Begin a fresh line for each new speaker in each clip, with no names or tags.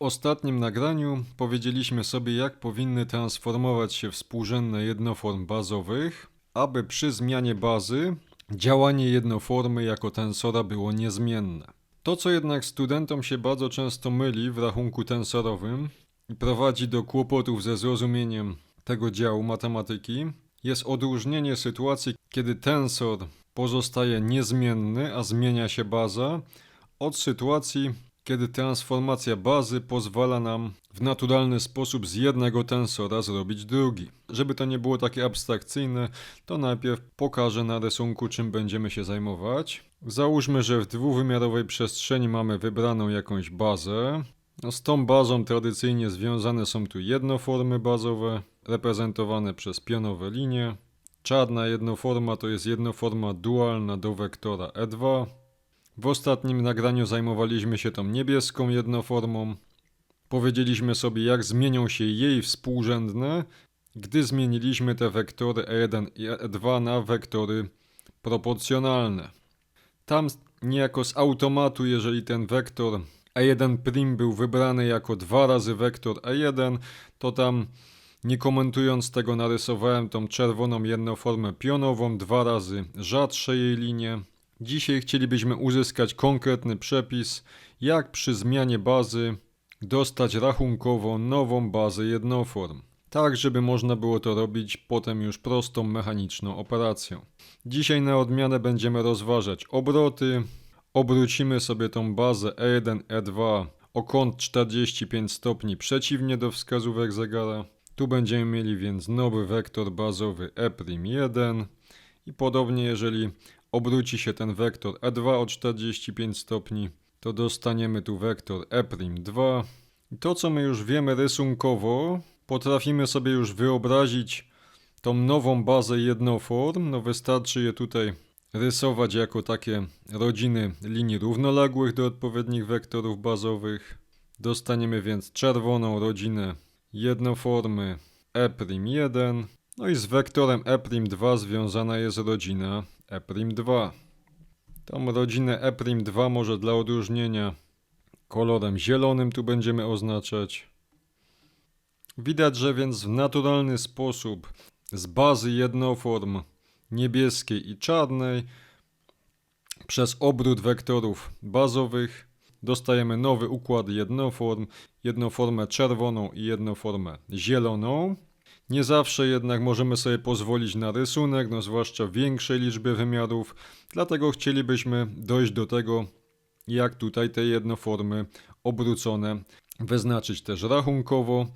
ostatnim nagraniu powiedzieliśmy sobie, jak powinny transformować się współrzędne jednoform bazowych, aby przy zmianie bazy działanie jednoformy jako tensora było niezmienne. To, co jednak studentom się bardzo często myli w rachunku tensorowym i prowadzi do kłopotów ze zrozumieniem tego działu matematyki, jest odróżnienie sytuacji, kiedy tensor pozostaje niezmienny, a zmienia się baza, od sytuacji, kiedy transformacja bazy pozwala nam w naturalny sposób z jednego tensora zrobić drugi. Żeby to nie było takie abstrakcyjne, to najpierw pokażę na rysunku, czym będziemy się zajmować. Załóżmy, że w dwuwymiarowej przestrzeni mamy wybraną jakąś bazę. No, z tą bazą tradycyjnie związane są tu jednoformy bazowe, reprezentowane przez pionowe linie. Czarna jednoforma to jest jednoforma dualna do wektora E2. W ostatnim nagraniu zajmowaliśmy się tą niebieską jednoformą. Powiedzieliśmy sobie, jak zmienią się jej współrzędne, gdy zmieniliśmy te wektory E1 i E2 na wektory proporcjonalne. Tam niejako z automatu, jeżeli ten wektor E1' był wybrany jako dwa razy wektor E1, to tam nie komentując tego narysowałem tą czerwoną jednoformę pionową, dwa razy rzadsze jej linie. Dzisiaj chcielibyśmy uzyskać konkretny przepis, jak przy zmianie bazy dostać rachunkowo nową bazę jednoform. Tak, żeby można było to robić potem już prostą mechaniczną operacją. Dzisiaj na odmianę będziemy rozważać obroty. Obrócimy sobie tą bazę E1, E2 o kąt 45 stopni przeciwnie do wskazówek zegara. Tu będziemy mieli więc nowy wektor bazowy E'1 i podobnie jeżeli obróci się ten wektor E2 o 45 stopni, to dostaniemy tu wektor E'2. I to co my już wiemy rysunkowo, potrafimy sobie już wyobrazić tą nową bazę jednoform, no wystarczy je tutaj rysować jako takie rodziny linii równoległych do odpowiednich wektorów bazowych. Dostaniemy więc czerwoną rodzinę jednoformy E'1, no i z wektorem E'2 związana jest rodzina E'2. Tą rodzinę E'2 może dla odróżnienia kolorem zielonym tu będziemy oznaczać. Widać, że więc w naturalny sposób z bazy jednoform niebieskiej i czarnej przez obrót wektorów bazowych dostajemy nowy układ jednoform, jednoformę czerwoną i jednoformę zieloną. Nie zawsze jednak możemy sobie pozwolić na rysunek, no zwłaszcza większej liczby wymiarów, dlatego chcielibyśmy dojść do tego, jak tutaj te jednoformy obrócone wyznaczyć też rachunkowo.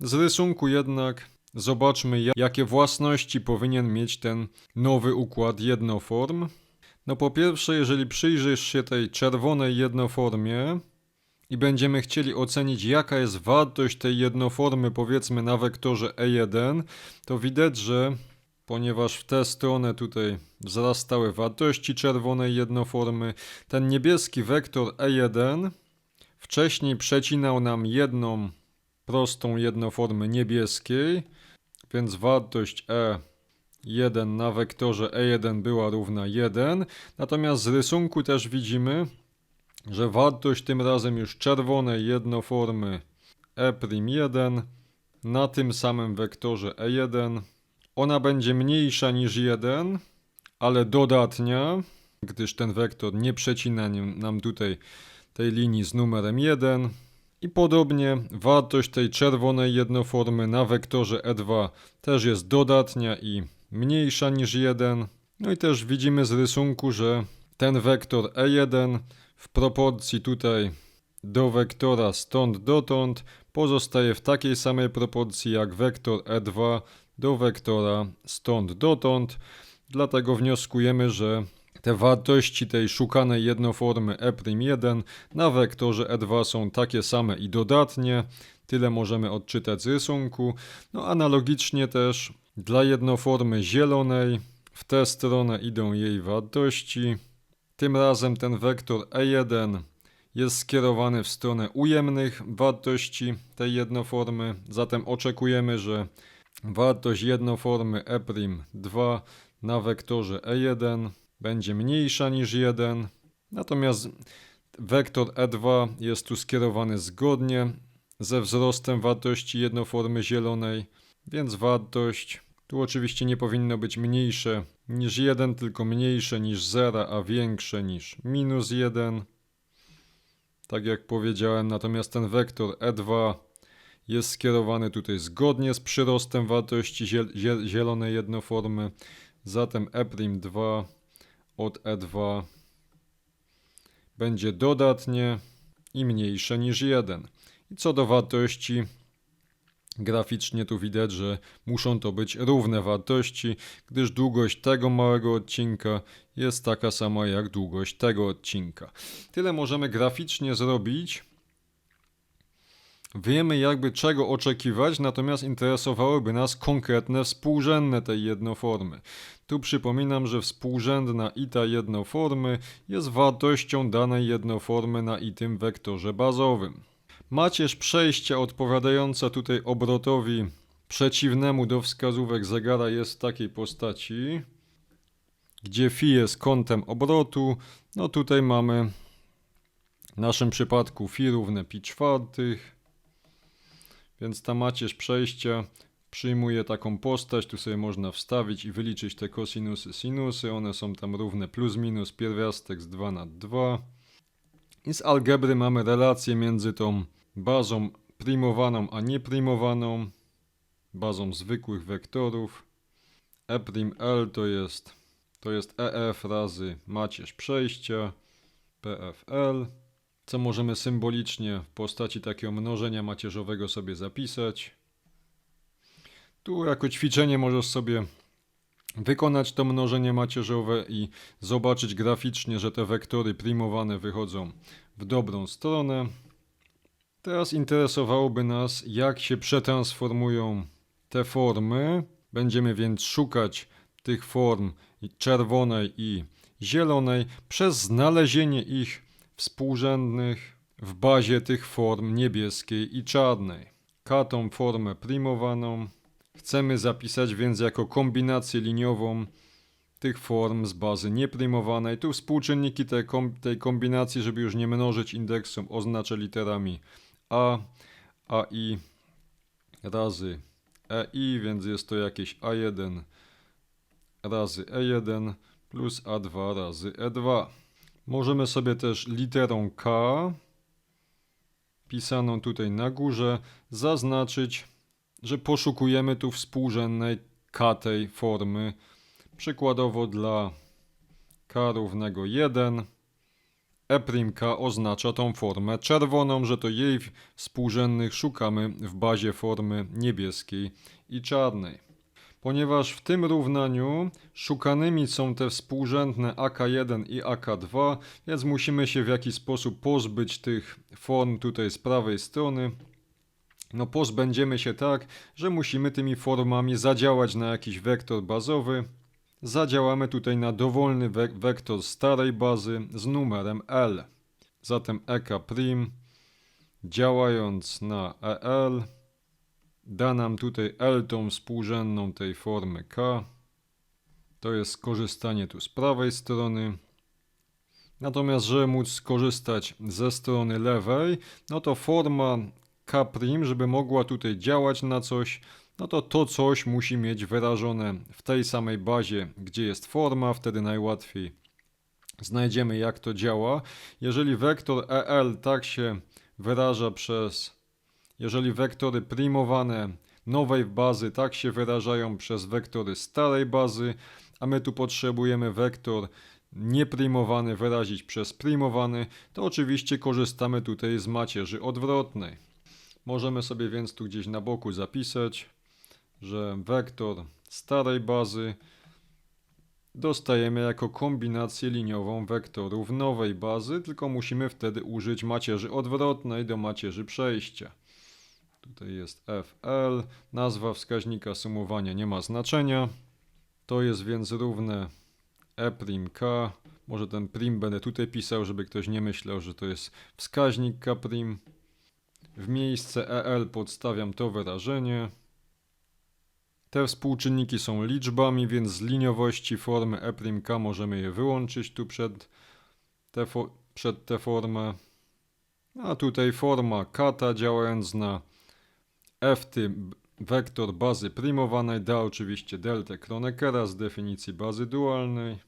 Z rysunku jednak zobaczmy, jakie własności powinien mieć ten nowy układ jednoform. No po pierwsze, jeżeli przyjrzysz się tej czerwonej jednoformie i będziemy chcieli ocenić jaka jest wartość tej jednoformy powiedzmy na wektorze E1, to widać, że ponieważ w tę stronę tutaj wzrastały wartości czerwonej jednoformy, ten niebieski wektor E1 wcześniej przecinał nam jedną prostą jednoformę niebieskiej, więc wartość E 1 na wektorze E1 była równa 1. Natomiast z rysunku też widzimy, że wartość tym razem już czerwonej jednoformy E'1 na tym samym wektorze E1 ona będzie mniejsza niż 1, ale dodatnia, gdyż ten wektor nie przecina nam tutaj tej linii z numerem 1. I podobnie wartość tej czerwonej jednoformy na wektorze E2 też jest dodatnia i mniejsza niż 1. No i też widzimy z rysunku, że ten wektor E1 w proporcji tutaj do wektora stąd dotąd pozostaje w takiej samej proporcji jak wektor E2 do wektora stąd dotąd. Dlatego wnioskujemy, że te wartości tej szukanej jednoformy E'1 na wektorze E2 są takie same i dodatnie. Tyle możemy odczytać z rysunku. No analogicznie też dla jednoformy zielonej w tę stronę idą jej wartości. Tym razem ten wektor E1 jest skierowany w stronę ujemnych wartości tej jednoformy, zatem oczekujemy, że wartość jednoformy E'2 na wektorze E1 będzie mniejsza niż 1, natomiast wektor E2 jest tu skierowany zgodnie ze wzrostem wartości jednoformy zielonej, więc wartość tu oczywiście nie powinno być mniejsze niż 1, tylko mniejsze niż 0, a większe niż minus 1. Tak jak powiedziałem, natomiast ten wektor E2 jest skierowany tutaj zgodnie z przyrostem wartości ziel ziel zielonej jednoformy. Zatem E'2 od E2 będzie dodatnie i mniejsze niż 1. I co do wartości, graficznie tu widać, że muszą to być równe wartości, gdyż długość tego małego odcinka jest taka sama jak długość tego odcinka. Tyle możemy graficznie zrobić. Wiemy jakby czego oczekiwać, natomiast interesowałyby nas konkretne współrzędne tej jednoformy. Tu przypominam, że współrzędna i ta jednoformy jest wartością danej jednoformy na i tym wektorze bazowym. Macierz przejścia odpowiadająca tutaj obrotowi przeciwnemu do wskazówek zegara jest w takiej postaci, gdzie phi jest kątem obrotu, no tutaj mamy w naszym przypadku phi równe pi czwartych, więc ta macierz przejścia przyjmuje taką postać, tu sobie można wstawić i wyliczyć te kosinusy, sinusy, one są tam równe plus minus pierwiastek z 2 na 2. I z algebry mamy relację między tą bazą primowaną a nieprimowaną, bazą zwykłych wektorów. E'L to jest, to jest EF razy macierz przejścia, PFL, co możemy symbolicznie w postaci takiego mnożenia macierzowego sobie zapisać. Tu jako ćwiczenie możesz sobie wykonać to mnożenie macierzowe i zobaczyć graficznie, że te wektory primowane wychodzą w dobrą stronę. Teraz interesowałoby nas, jak się przetransformują te formy. Będziemy więc szukać tych form czerwonej i zielonej przez znalezienie ich współrzędnych w bazie tych form niebieskiej i czarnej. K tą formę primowaną chcemy zapisać więc jako kombinację liniową tych form z bazy nieprimowanej. Tu współczynniki tej, kom tej kombinacji, żeby już nie mnożyć indeksum, oznaczę literami A, AI razy EI, więc jest to jakieś A1 razy E1 plus A2 razy E2. Możemy sobie też literą K, pisaną tutaj na górze, zaznaczyć, że poszukujemy tu współrzędnej K tej formy. Przykładowo dla K równego 1. E' oznacza tą formę czerwoną, że to jej współrzędnych szukamy w bazie formy niebieskiej i czarnej. Ponieważ w tym równaniu szukanymi są te współrzędne AK1 i AK2, więc musimy się w jakiś sposób pozbyć tych form tutaj z prawej strony. No pozbędziemy się tak, że musimy tymi formami zadziałać na jakiś wektor bazowy. Zadziałamy tutaj na dowolny we wektor starej bazy z numerem L. Zatem EK' działając na EL da nam tutaj L tą współrzędną tej formy K. To jest skorzystanie tu z prawej strony. Natomiast, żeby móc skorzystać ze strony lewej, no to forma K', żeby mogła tutaj działać na coś, no to to coś musi mieć wyrażone w tej samej bazie, gdzie jest forma, wtedy najłatwiej znajdziemy jak to działa. Jeżeli wektor EL tak się wyraża przez jeżeli wektory primowane nowej bazy tak się wyrażają przez wektory starej bazy, a my tu potrzebujemy wektor nieprimowany wyrazić przez primowany, to oczywiście korzystamy tutaj z macierzy odwrotnej. Możemy sobie więc tu gdzieś na boku zapisać, że wektor starej bazy dostajemy jako kombinację liniową wektorów nowej bazy, tylko musimy wtedy użyć macierzy odwrotnej do macierzy przejścia. Tutaj jest FL. Nazwa wskaźnika sumowania nie ma znaczenia. To jest więc równe E''K. Może ten prim będę tutaj pisał, żeby ktoś nie myślał, że to jest wskaźnik K'. W miejsce EL podstawiam to wyrażenie. Te współczynniki są liczbami, więc z liniowości formy E''K możemy je wyłączyć tu przed tę, przed tę formę. A tutaj forma kata działając na f wektor bazy prymowanej da oczywiście deltę Kronekera z definicji bazy dualnej.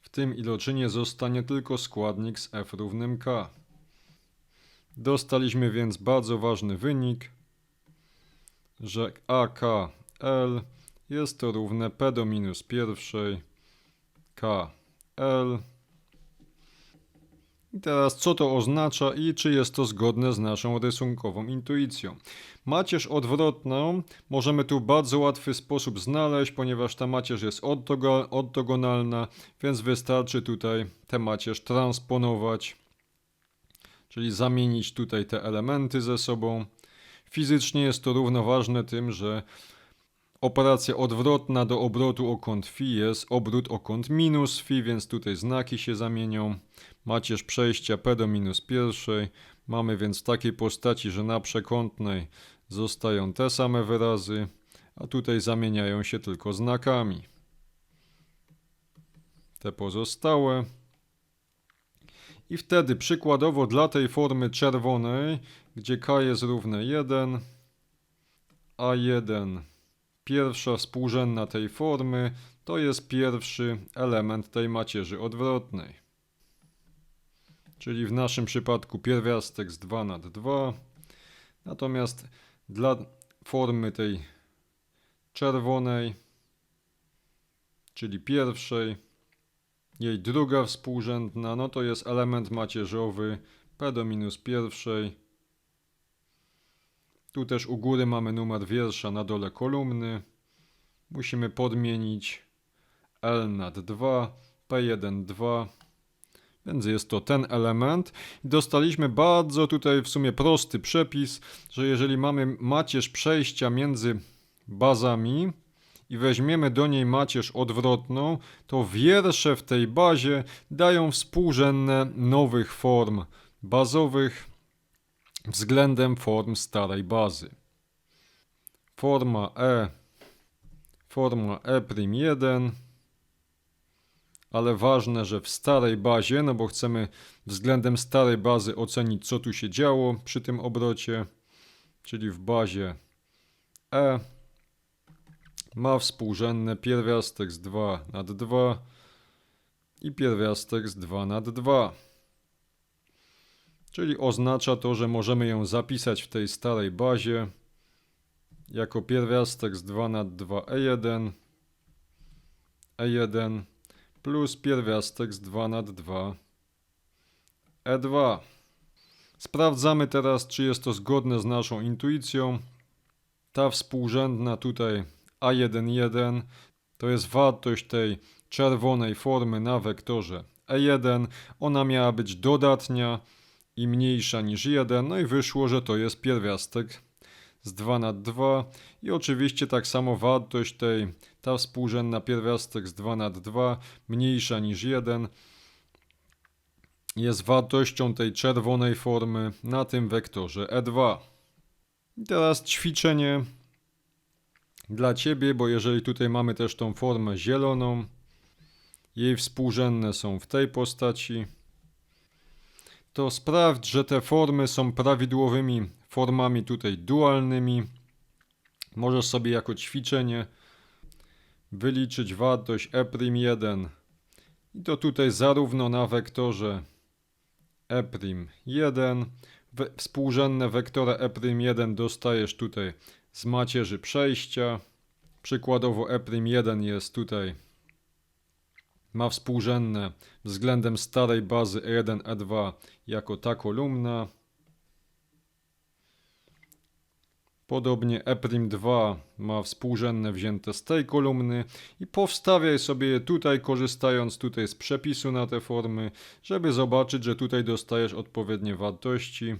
W tym iloczynie zostanie tylko składnik z f równym k. Dostaliśmy więc bardzo ważny wynik, że AKL jest to równe P do minus pierwszej KL. I teraz co to oznacza i czy jest to zgodne z naszą rysunkową intuicją? Macierz odwrotną możemy tu w bardzo łatwy sposób znaleźć, ponieważ ta macierz jest ortogo- ortogonalna, więc wystarczy tutaj tę macierz transponować, czyli zamienić tutaj te elementy ze sobą. Fizycznie jest to równoważne tym, że operacja odwrotna do obrotu o kąt φ jest obrót o kąt minus φ, więc tutaj znaki się zamienią. Macierz przejścia p do minus pierwszej. Mamy więc w takiej postaci, że na przekątnej zostają te same wyrazy, a tutaj zamieniają się tylko znakami. Te pozostałe. I wtedy przykładowo dla tej formy czerwonej, gdzie k jest równe 1, a1 pierwsza współrzędna tej formy to jest pierwszy element tej macierzy odwrotnej. Czyli w naszym przypadku pierwiastek z 2 nad 2. Natomiast dla formy tej czerwonej, czyli pierwszej, jej druga współrzędna, no to jest element macierzowy p do minus pierwszej. Tu też u góry mamy numer wiersza, na dole kolumny. Musimy podmienić L nad 2, P1, 2. Więc jest to ten element. Dostaliśmy bardzo tutaj w sumie prosty przepis, że jeżeli mamy macierz przejścia między bazami i weźmiemy do niej macierz odwrotną, to wiersze w tej bazie dają współrzędne nowych form bazowych względem form starej bazy. Forma E, forma E'1, ale ważne, że w starej bazie, no bo chcemy względem starej bazy ocenić, co tu się działo przy tym obrocie, czyli w bazie E ma współrzędne pierwiastek z 2 nad 2 i pierwiastek z 2 nad 2. Czyli oznacza to, że możemy ją zapisać w tej starej bazie jako pierwiastek z 2 nad 2 E1 E1 plus pierwiastek z 2 nad 2 E2. Sprawdzamy teraz, czy jest to zgodne z naszą intuicją. Ta współrzędna tutaj A11 to jest wartość tej czerwonej formy na wektorze E1. Ona miała być dodatnia i mniejsza niż 1, no i wyszło, że to jest pierwiastek z 2 nad 2 i oczywiście tak samo wartość tej, ta współrzędna pierwiastek z 2 nad 2 mniejsza niż 1 jest wartością tej czerwonej formy na tym wektorze E2. I teraz ćwiczenie dla Ciebie, bo jeżeli tutaj mamy też tą formę zieloną, jej współrzędne są w tej postaci, to sprawdź, że te formy są prawidłowymi formami tutaj dualnymi. Możesz sobie jako ćwiczenie wyliczyć wartość E'1 i to tutaj zarówno na wektorze E'1 we, współrzędne wektora E'1 dostajesz tutaj z macierzy przejścia. Przykładowo E'1 jest tutaj ma współrzędne względem starej bazy E1, E2 jako ta kolumna. Podobnie E'2 ma współrzędne wzięte z tej kolumny i powstawiaj sobie je tutaj, korzystając tutaj z przepisu na te formy, żeby zobaczyć, że tutaj dostajesz odpowiednie wartości.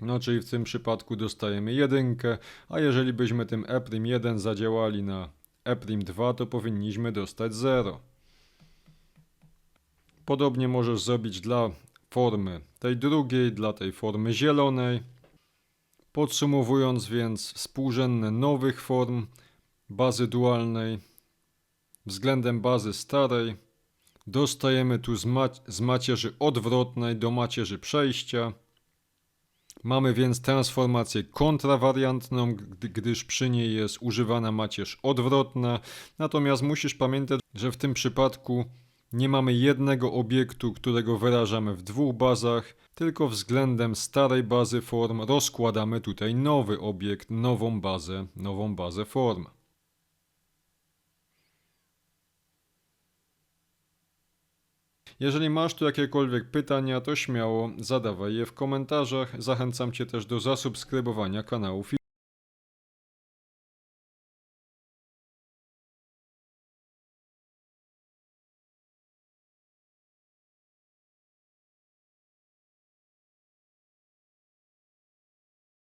No, czyli w tym przypadku dostajemy jedynkę, a jeżeli byśmy tym E'1 zadziałali na E'2, to powinniśmy dostać 0. Podobnie możesz zrobić dla formy tej drugiej, dla tej formy zielonej. Podsumowując więc współrzędne nowych form bazy dualnej względem bazy starej Dostajemy tu z, ma- z macierzy odwrotnej do macierzy przejścia. Mamy więc transformację kontrawariantną, gdy- gdyż przy niej jest używana macierz odwrotna. Natomiast musisz pamiętać, że w tym przypadku nie mamy jednego obiektu, którego wyrażamy w dwóch bazach, tylko względem starej bazy form rozkładamy tutaj nowy obiekt, nową bazę, nową bazę form. Jeżeli masz tu jakiekolwiek pytania, to śmiało zadawaj je w komentarzach. Zachęcam Cię też do zasubskrybowania kanału.